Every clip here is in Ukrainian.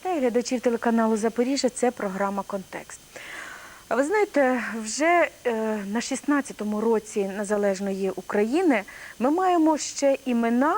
Вітаю глядачів телеканалу Запоріжжя. Це програма Контекст. Ви знаєте, вже е, на 16-му році незалежної України ми маємо ще імена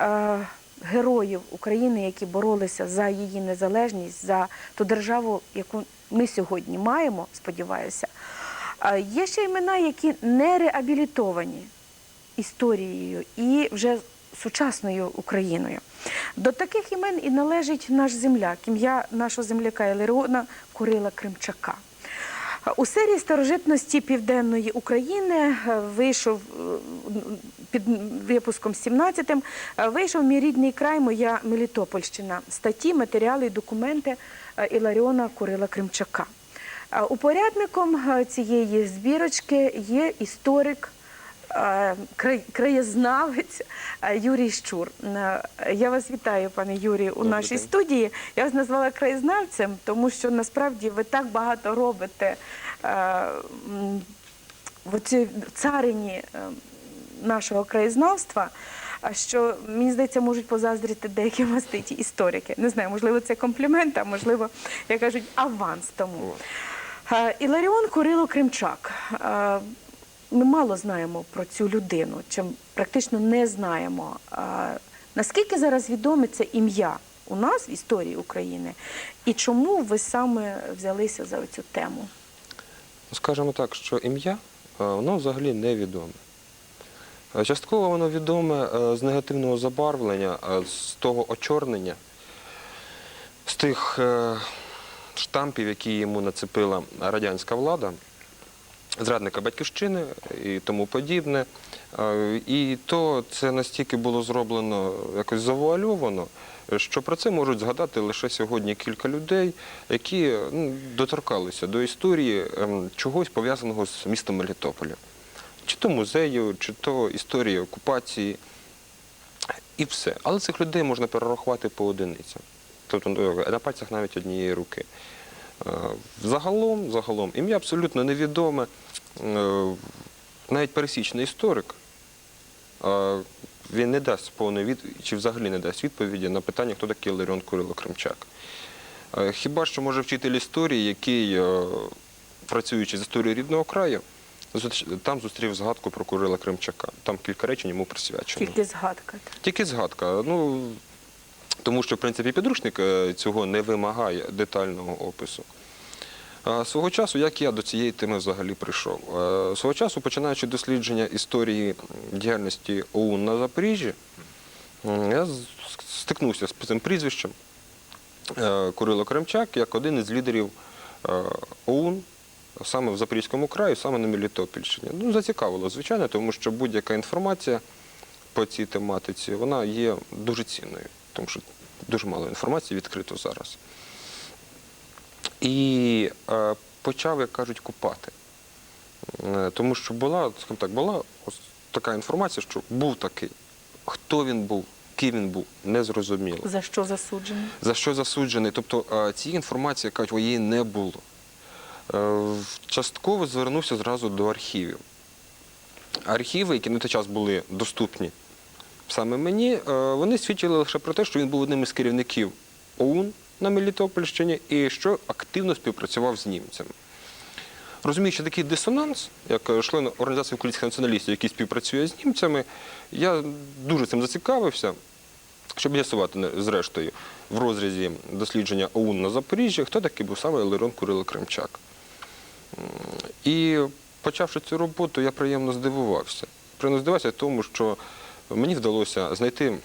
е, героїв України, які боролися за її незалежність, за ту державу, яку ми сьогодні маємо, сподіваюся. Є ще імена, які не реабілітовані історією і вже сучасною Україною. До таких імен і належить наш земляк, ім'я нашого земляка Іларіона Курила Кримчака. У серії старожитності Південної України е, вийшов е, під випуском 17-м, е, вийшов мій рідний край, моя Мелітопольщина, статті, матеріали і документи Іларіона Курила Кримчака. Упорядником цієї збірочки є історик краєзнавець е, Юрій Щур. Е, Я вас вітаю, пане Юрію, у нашій день. студії. Я вас назвала краєзнавцем, тому що насправді ви так багато робите е, в цій царині е, нашого краєзнавства. А що мені здається, можуть позаздрити деякі маститі історики. Не знаю, можливо, це комплімент, а можливо, як кажуть, аванс тому. Е, Іларіон Курило Кримчак. Ми мало знаємо про цю людину, чим практично не знаємо. Наскільки зараз відоме це ім'я у нас в історії України, і чому ви саме взялися за цю тему? Ну, Скажемо так, що ім'я е, воно взагалі невідоме. Е, Частково воно відоме е, з негативного забарвлення, з того очорнення, з тих штампів, які йому нацепила радянська влада, зрадника батьківщини і тому подібне. Е, І то це настільки було зроблено якось завуальовано, що про це можуть згадати лише сьогодні кілька людей, які ну, доторкалися до історії ем, чогось пов'язаного з містом Мелітополя. Чи то музею, чи то історії окупації, і все. Але цих людей можна перерахувати по одиницям. Тобто ну, на пальцях навіть однієї руки. Е, Загалом, загалом, ім'я абсолютно невідоме. Е, Навіть пересічний історик він не дасть повної відповіді, чи взагалі не дасть відповіді на питання, хто такий Ларіон Курило Кримчак. Е, Хіба що може вчитель історії, який, працюючи з історією рідного краю, там зустрів згадку про Курила Кримчака. Там кілька речень йому присвячено. Тільки згадка. Тільки згадка. Ну, тому що, в принципі, підручник е, цього не вимагає детального опису. Свого часу, як я до цієї теми взагалі прийшов? Е, Свого часу, починаючи дослідження історії діяльності ОУН на Запоріжжі, я стикнувся з цим прізвищем е, Курило Кремчак як один із лідерів ОУН саме в Запорізькому краї, саме на Мелітопольщині. Ну, зацікавило, звичайно, тому що будь-яка інформація по цій тематиці, вона є дуже цінною, тому що дуже мало інформації відкрито зараз. І е, почав, як кажуть, купати. Е, Тому що була, скажімо так, була ось така інформація, що був такий. Хто він був, ким він був, незрозуміло. За що засуджений? За що засуджений? Тобто е, цієї інформації, кажуть, її не було. Е, Частково звернувся зразу до архівів. Архіви, які на той час були доступні саме мені, е, вони свідчили лише про те, що він був одним із керівників ОУН на Мелітопольщині і що активно співпрацював з німцями. Розуміючи такий дисонанс, як е, член організації українських націоналістів, який співпрацює з німцями, я дуже цим зацікавився, щоб з'ясувати зрештою в розрізі дослідження ОУН на Запоріжжі, хто такий був саме Лерон Курило Кримчак. І почавши цю роботу, я приємно здивувався. Приємно здивувався тому, що мені вдалося знайти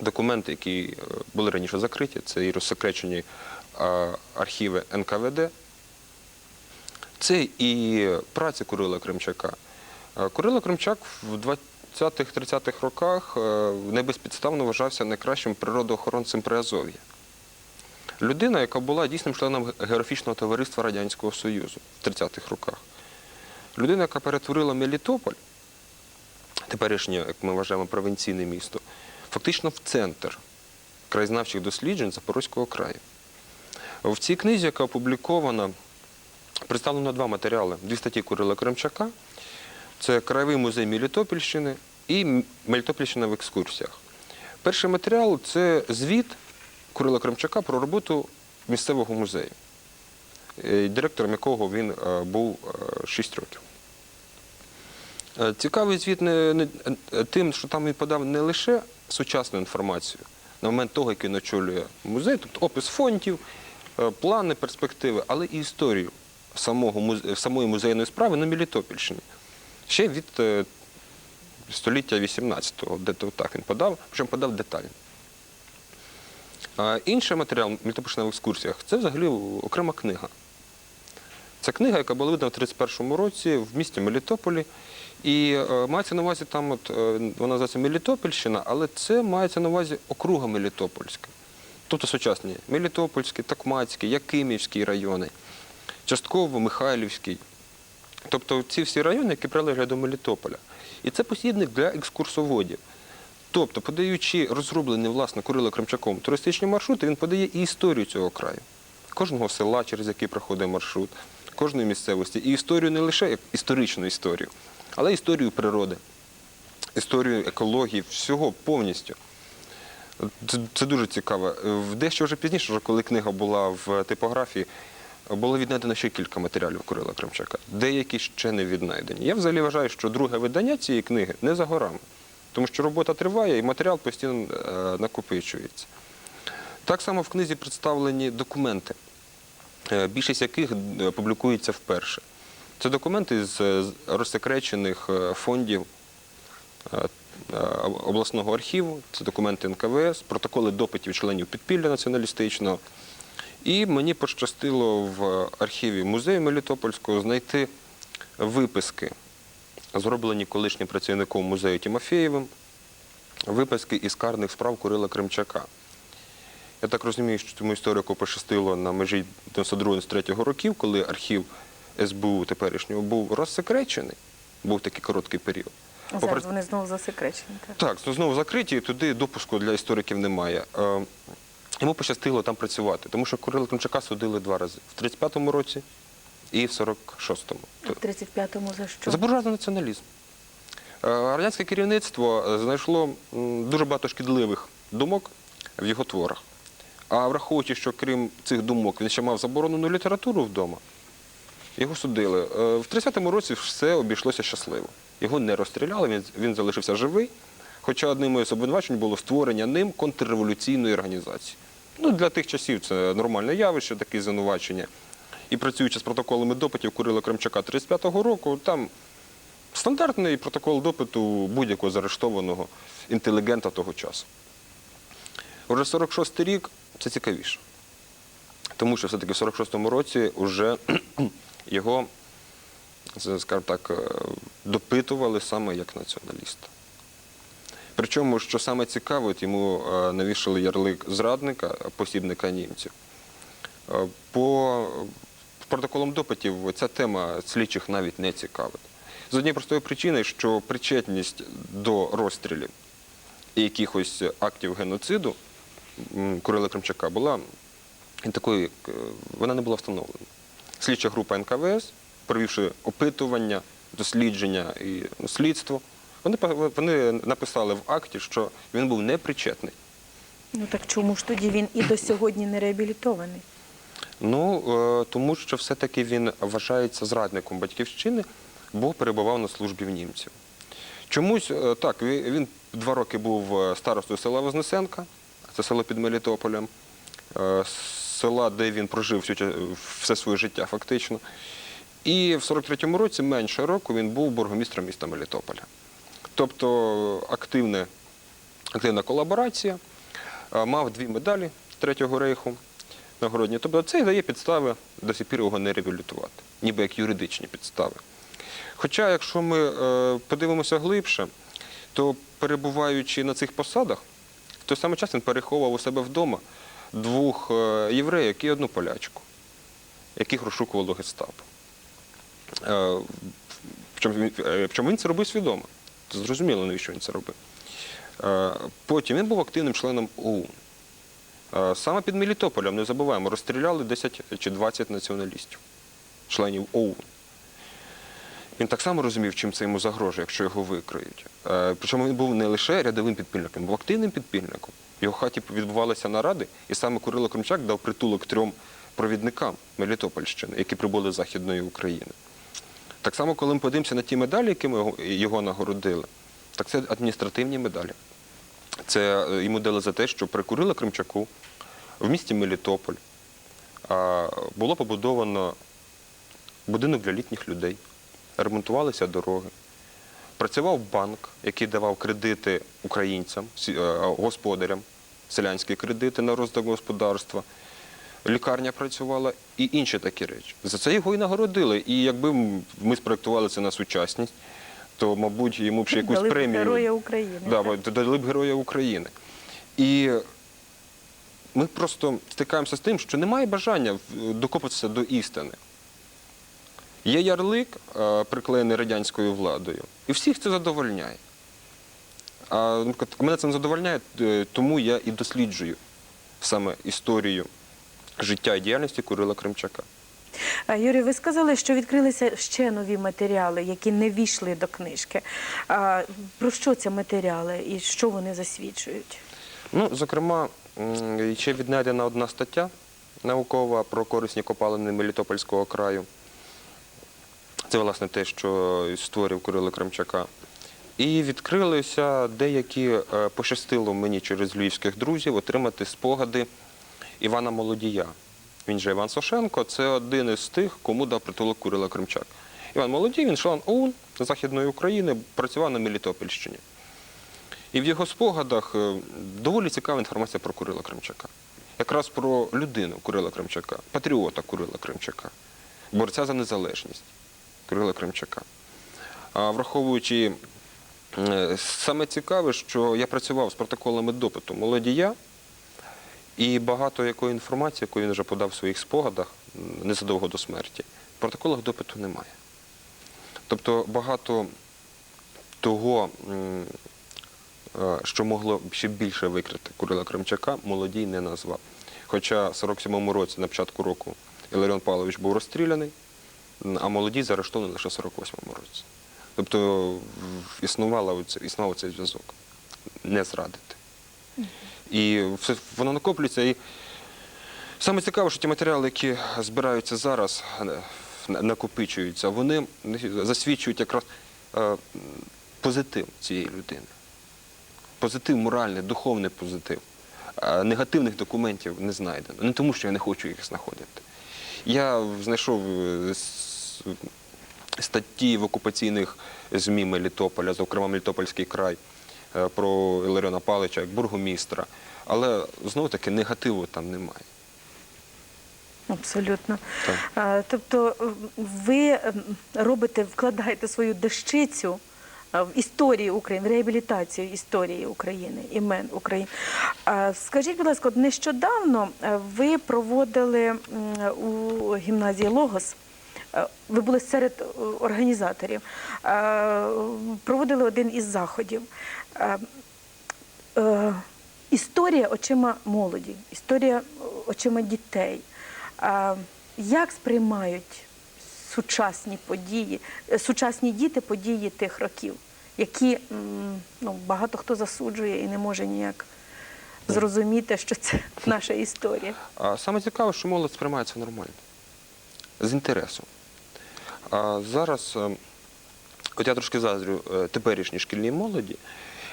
документи, які е, були раніше закриті, це і розсекречені е, архіви НКВД. Це і праця Курила Кримчака. Е, Курило Кримчак в 20-30-х роках е, не безпідставно вважався найкращим природоохоронцем Приазов'я. Людина, яка була дійсним членом географічного товариства Радянського Союзу в 30-х роках. Людина, яка перетворила Мелітополь, теперішнє, як ми вважаємо, провінційне місто, фактично в центр краєзнавчих досліджень Запорозького краю. В цій книзі, яка опублікована, представлено два матеріали: дві статті Курила Кримчака. Це Краєвий музей Мелітопольщини і М- Мелітопольщина в екскурсіях. Перший матеріал це звіт Курила Кремчака про роботу місцевого музею, е, директором якого він е, був 6 років. Е, Цікавий звіт не, не- тим, що там він подав не лише сучасну інформацію на момент того, як він очолює музей, тобто опис фондів, е, плани, перспективи, але і історію самого, самої музейної справи на Мелітопольщині. Ще від е, століття 18-го, де то так він подав, причому подав детально. Інший матеріал Мелітопольщина в екскурсіях це взагалі окрема книга. Це книга, яка була видана в 31-му році в місті Мелітополі. І е, мається на увазі там, от, е, вона називається Мелітопольщина, але це мається на увазі округа Мелітопольська. Тобто сучасні Мелітопольський, Токмацький, Якимівський райони, частково Михайлівський. Тобто ці всі райони, які прилеглять до Мелітополя. І це посібник для екскурсоводів. Тобто, подаючи розроблені власне Курило Кримчаком туристичні маршрути, він подає і історію цього краю, кожного села, через який проходить маршрут, кожної місцевості. І історію не лише як історичну історію, але історію природи, історію екології, всього повністю. Це, це дуже цікаво. Дещо вже пізніше, вже коли книга була в типографії, було віднайдено ще кілька матеріалів Курила Кримчака. Деякі ще не віднайдені. Я взагалі вважаю, що друге видання цієї книги не за горами, тому що робота триває і матеріал постійно е, накопичується. Так само в книзі представлені документи, е, більшість яких е, публікується вперше. Це документи з розсекречених е, фондів е, е, обласного архіву, це документи НКВС, протоколи допитів членів підпілля націоналістичного. І мені пощастило в архіві музею Мелітопольського знайти виписки, зроблені колишнім працівником музею Тимофєєвим, виписки із карних справ Курила Кримчака. Я так розумію, що цьому історику пощастило на межі 92-93 років, коли архів СБУ теперішнього був розсекречений, був такий короткий період. Зараз вони знову засекречені. Так. Так, знову закриті, і туди допуску для істориків немає. Е, Йому пощастило там працювати, тому що Курила Кримчака судили два рази в 35-му році і в 46-му. В 35-му за що? За буржуазний націоналізм. Е, Радянське керівництво знайшло м, дуже багато шкідливих думок в його творах. А враховуючи, що крім цих думок він ще мав заборонену літературу вдома, його судили. Е, В 30-му році все обійшлося щасливо. Його не розстріляли, він, він залишився живий. Хоча одним із обвинувачень було створення ним контрреволюційної організації. Ну, для тих часів це нормальне явище, такі звинувачення. І працюючи з протоколами допитів Курила Кремчака 35-го року, там стандартний протокол допиту будь-якого заарештованого інтелігента того часу. Уже 46-й рік це цікавіше. Тому що все-таки в 46-му році вже його, так, е, допитували саме як націоналіста. Причому, що саме цікаво, йому е, навішали ярлик зрадника, посібника німців. Е, По протоколам допитів ця тема слідчих навіть не цікавить. З однієї простої причини, що причетність до розстрілів і якихось актів геноциду Курила Кримчака була такою, е, вона не була встановлена. Слідча група НКВС, провівши опитування, дослідження і слідство, вони, вони написали в акті, що він був непричетний. Ну так чому ж тоді він і до сьогодні не реабілітований? Ну, е, тому що все-таки він вважається зрадником батьківщини, бо перебував на службі в німців. Чомусь е, так, він два роки був е, старостою села Вознесенка, це село під Мелітополем, села, де він прожив всю, все своє життя фактично. І в 43-му році, менше року, він був бургомістром міста Мелітополя. Тобто активне, активна колаборація, мав дві медалі Третього рейху нагородні. Тобто це дає підстави до сих пір його не реабілітувати, ніби як юридичні підстави. Хоча, якщо ми е, подивимося глибше, то перебуваючи на цих посадах, в той самий час він переховував у себе вдома двох е, євреїв і одну полячку, яких розшукувало гестапо. Е, Причому він, е, причому він це робив свідомо. Зрозуміло, навіщо він це робив. Е, Потім він був активним членом ОУН. Е, Саме під Мелітополем, не забуваємо, розстріляли 10 чи 20 націоналістів, членів ОУН. Він так само розумів, чим це йому загрожує, якщо його викриють. Е, Причому він був не лише рядовим підпільником, він був активним підпільником. Його хаті відбувалися наради, і саме Курило Кримчак дав притулок трьом провідникам Мелітопольщини, які прибули з Західної України. Так само, коли ми подивимося на ті медалі, якими його- його нагородили, так це адміністративні медалі. Це е, йому дали за те, що при Курило Кримчаку в місті Мелітополь було побудовано будинок для літніх людей, ремонтувалися дороги. Працював банк, який давав кредити українцям, е, господарям, селянські кредити на розвиток господарства. Лікарня працювала і інші такі речі. За це його і нагородили. І якби ми спроектували це на сучасність, то, мабуть, йому б ще якусь Дали б премію. Героя України. Да, так? дали б Героя України. І ми просто стикаємося з тим, що немає бажання докопатися до істини. Є ярлик, е, приклеєний радянською владою, і всіх це задовольняє. А мене це не задовольняє, е, тому я і досліджую саме історію життя і діяльності Курила Кримчака. Юрій, ви сказали, що відкрилися ще нові матеріали, які не війшли до книжки. Про що ці матеріали і що вони засвідчують? Ну, зокрема, ще віднайдена одна стаття наукова про корисні копалини Мелітопольського краю. Це, власне, те, що створив Кирило Кремчака. І відкрилися деякі, е, пощастило мені через львівських друзів отримати спогади Івана Молодія. Він же Іван Сошенко, це один із тих, кому дав притулок Курила Кримчак. Іван Молодій, він член ОУН Західної України, працював на Мелітопольщині. І в його спогадах е, доволі цікава інформація про Курила Кримчака. Якраз про людину Курила Кримчака, патріота Курила Кримчака, борця за незалежність Курила Кримчака. А враховуючи саме цікаве, що я працював з протоколами допиту молодія, і багато якої інформації, яку він вже подав в своїх спогадах незадовго до смерті, в протоколах допиту немає. Тобто багато того, е, що могло ще більше викрити Курила Кримчака, молодій не назвав. Хоча в 47-му році, на початку року, Іларіон Павлович був розстріляний, а молодій заарештований лише в 48-му році. Тобто існувала існував цей зв'язок. Не зрадити. І все, воно накоплюється. І саме цікаве, що ті матеріали, які збираються зараз, е, накопичуються, вони засвідчують якраз е, позитив цієї людини. Позитив моральний, духовний позитив. Негативних документів не знайдено. Не тому, що я не хочу їх знаходити. Я знайшов е, статті в окупаційних ЗМІ Мелітополя, зокрема Мелітопольський край, е, про Іларіона Палича як бургомістра. Але знову таки негативу там немає. Абсолютно. Так. Тобто ви робите, вкладаєте свою дещицю в історію України, в реабілітацію історії України, імен України. Скажіть, будь ласка, нещодавно е, ви проводили у гімназії Логос. Е, Ви були серед е, організаторів, е, проводили один із заходів. Історія очима молоді, історія очима дітей. Як сприймають сучасні події, сучасні діти події тих років, які ну, багато хто засуджує і не може ніяк зрозуміти, що це наша історія. Саме цікаве, що молодь сприймається нормально, з інтересом. А зараз, е, от я трошки заздрю е, теперішній шкільній молоді,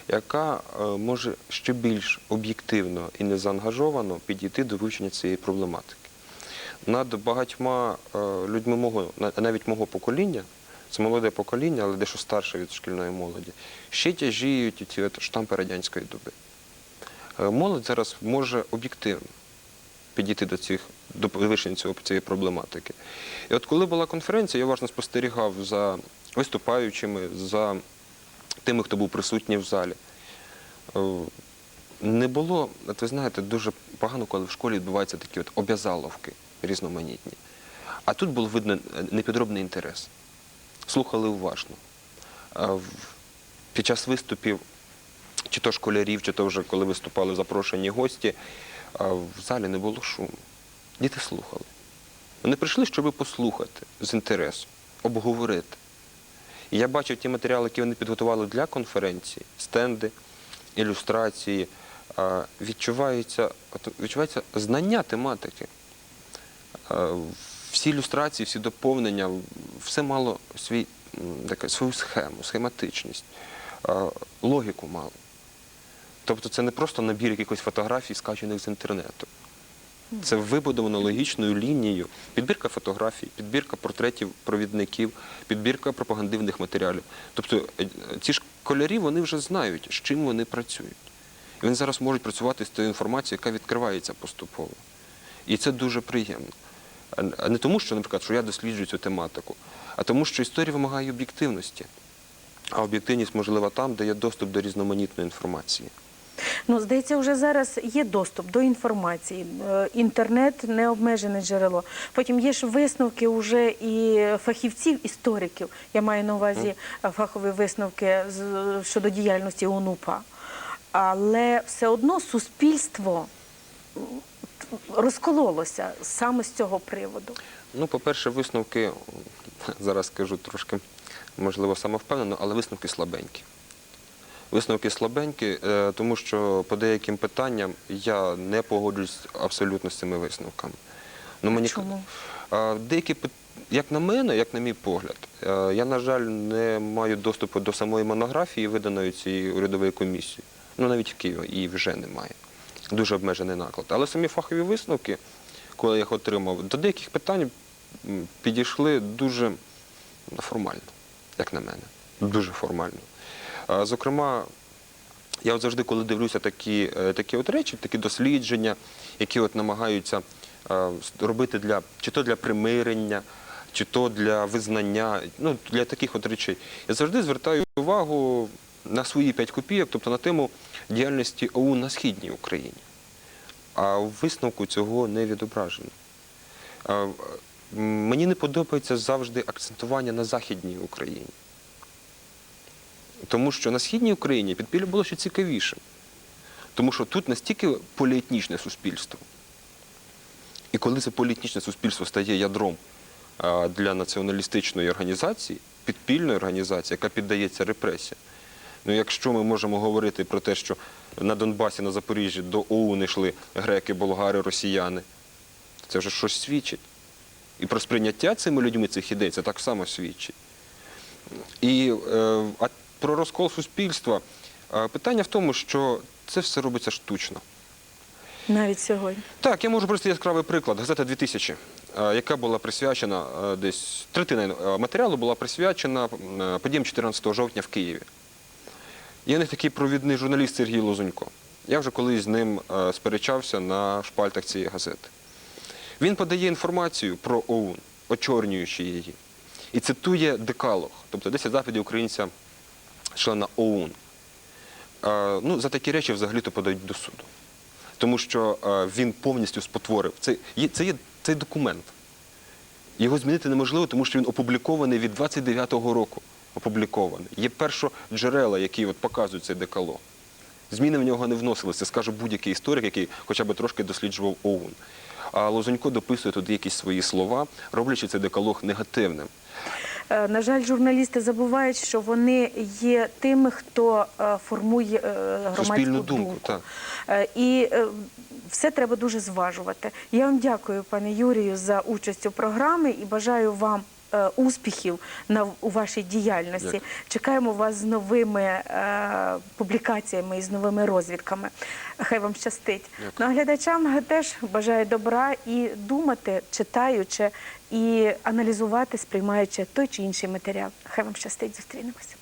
яка е, може ще більш об'єктивно і незаангажовано підійти до вивчення цієї проблематики. Над багатьма людьми мого, навіть мого покоління, це молоде покоління, але дещо старше від шкільної молоді, ще тяжіють ці штампи радянської доби. Молодь зараз може об'єктивно підійти до цих до вирішення цієї проблематики. І от коли була конференція, я уважно спостерігав за виступаючими, за тими, хто був присутній в залі. Е, Не було, от ви знаєте, дуже погано, коли в школі відбуваються такі от обязаловки різноманітні. А тут був видно е, непідробний інтерес. Слухали уважно. Е, Під час виступів чи то школярів, чи то вже коли виступали запрошені гості, в залі не було шуму. Діти слухали. Вони прийшли, щоб послухати з інтересом, обговорити. І я бачив ті матеріали, які вони підготували для конференції, стенди, ілюстрації. Відчувається, відчувається знання тематики. Всі ілюстрації, всі доповнення, все мало свій, таке, свою схему, схематичність, логіку мало. Тобто це не просто набір якихось фотографій, скачаних з інтернету. Це вибудовано логічною лінією. Підбірка фотографій, підбірка портретів провідників, підбірка пропагандивних матеріалів. Тобто е, ці школярі вони вже знають, з чим вони працюють. І вони зараз можуть працювати з тою інформацією, яка відкривається поступово. І це дуже приємно. Не тому, що, наприклад, що я досліджую цю тематику, а тому, що історія вимагає об'єктивності. А об'єктивність можлива там, де є доступ до різноманітної інформації. Ну, здається, вже зараз є доступ до інформації. Е, Інтернет не обмежене джерело. Потім є ж висновки уже і фахівців, істориків. Я маю на увазі е, фахові висновки щодо діяльності ОНУПА. Але все одно суспільство розкололося саме з цього приводу. Ну, по-перше, висновки, зараз скажу трошки, можливо, самовпевнено, але висновки слабенькі. Висновки слабенькі, е, тому що по деяким питанням я не погоджуюсь абсолютно з цими висновками. Ну, мені Чому? Деякі як на мене, як на мій погляд, е, я, на жаль, не маю доступу до самої монографії, виданої цією урядовою комісією. Ну, навіть в Києві її вже немає. Дуже обмежений наклад. Але самі фахові висновки, коли я їх отримав, до деяких питань підійшли дуже формально, як на мене. Дуже формально. Зокрема, я от завжди, коли дивлюся такі, е, такі от речі, такі дослідження, які от намагаються робити для чи то для примирення, чи то для визнання, ну для таких от речей, я завжди звертаю увагу на свої 5 копійок, тобто на тему діяльності ОУН на східній Україні. А в висновку цього не відображено. Мені не подобається завжди акцентування на Західній Україні. Тому що на східній Україні підпілля було ще цікавіше. Тому що тут настільки поліетнічне суспільство. І коли це поліетнічне суспільство стає ядром для націоналістичної організації, підпільної організації, яка піддається репресіям, ну якщо ми можемо говорити про те, що на Донбасі, на Запоріжжі до ОУН йшли греки, болгари, росіяни, це вже щось свідчить. І про сприйняття цими людьми цих ідей це так само свідчить. І е, про розкол суспільства питання в тому, що це все робиться штучно. Навіть сьогодні. Так, я можу привести яскравий приклад. Газета 2000, е, яка була присвячена десь третина матеріалу була присвячена подіям 14 жовтня в Києві. Є в них такий провідний журналіст Сергій Лозунько. Я вже колись з ним сперечався на шпальтах цієї газети. Він подає інформацію про ОУН, очорнюючи її, і цитує декалог, тобто 10 заповідей українця члена ОУН. Е, Ну, за такі речі взагалі-то подають до суду. Тому що е, він повністю спотворив. Це є, це є цей документ. Його змінити неможливо, тому що він опублікований від 29-го року. Опублікований. Є першоджерела, які от показують цей декалог. Зміни в нього не вносилися, скаже будь-який історик, який хоча б трошки досліджував ОУН. А Лозунько дописує туди якісь свої слова, роблячи цей декалог негативним. Е, На жаль, журналісти забувають, що вони є тими, хто е, формує е, громадську Суспільну думку, так. І все треба дуже зважувати. Я вам дякую, пане Юрію, за участь у програмі і бажаю вам. Е, Успіхів на у вашій діяльності. Дякую. Чекаємо вас з новими е, публікаціями і з новими розвідками. Хай вам щастить. Дякую. Ну, а глядачам теж бажаю добра і думати, читаючи, і аналізувати, сприймаючи той чи інший матеріал. Хай вам щастить, зустрінемося.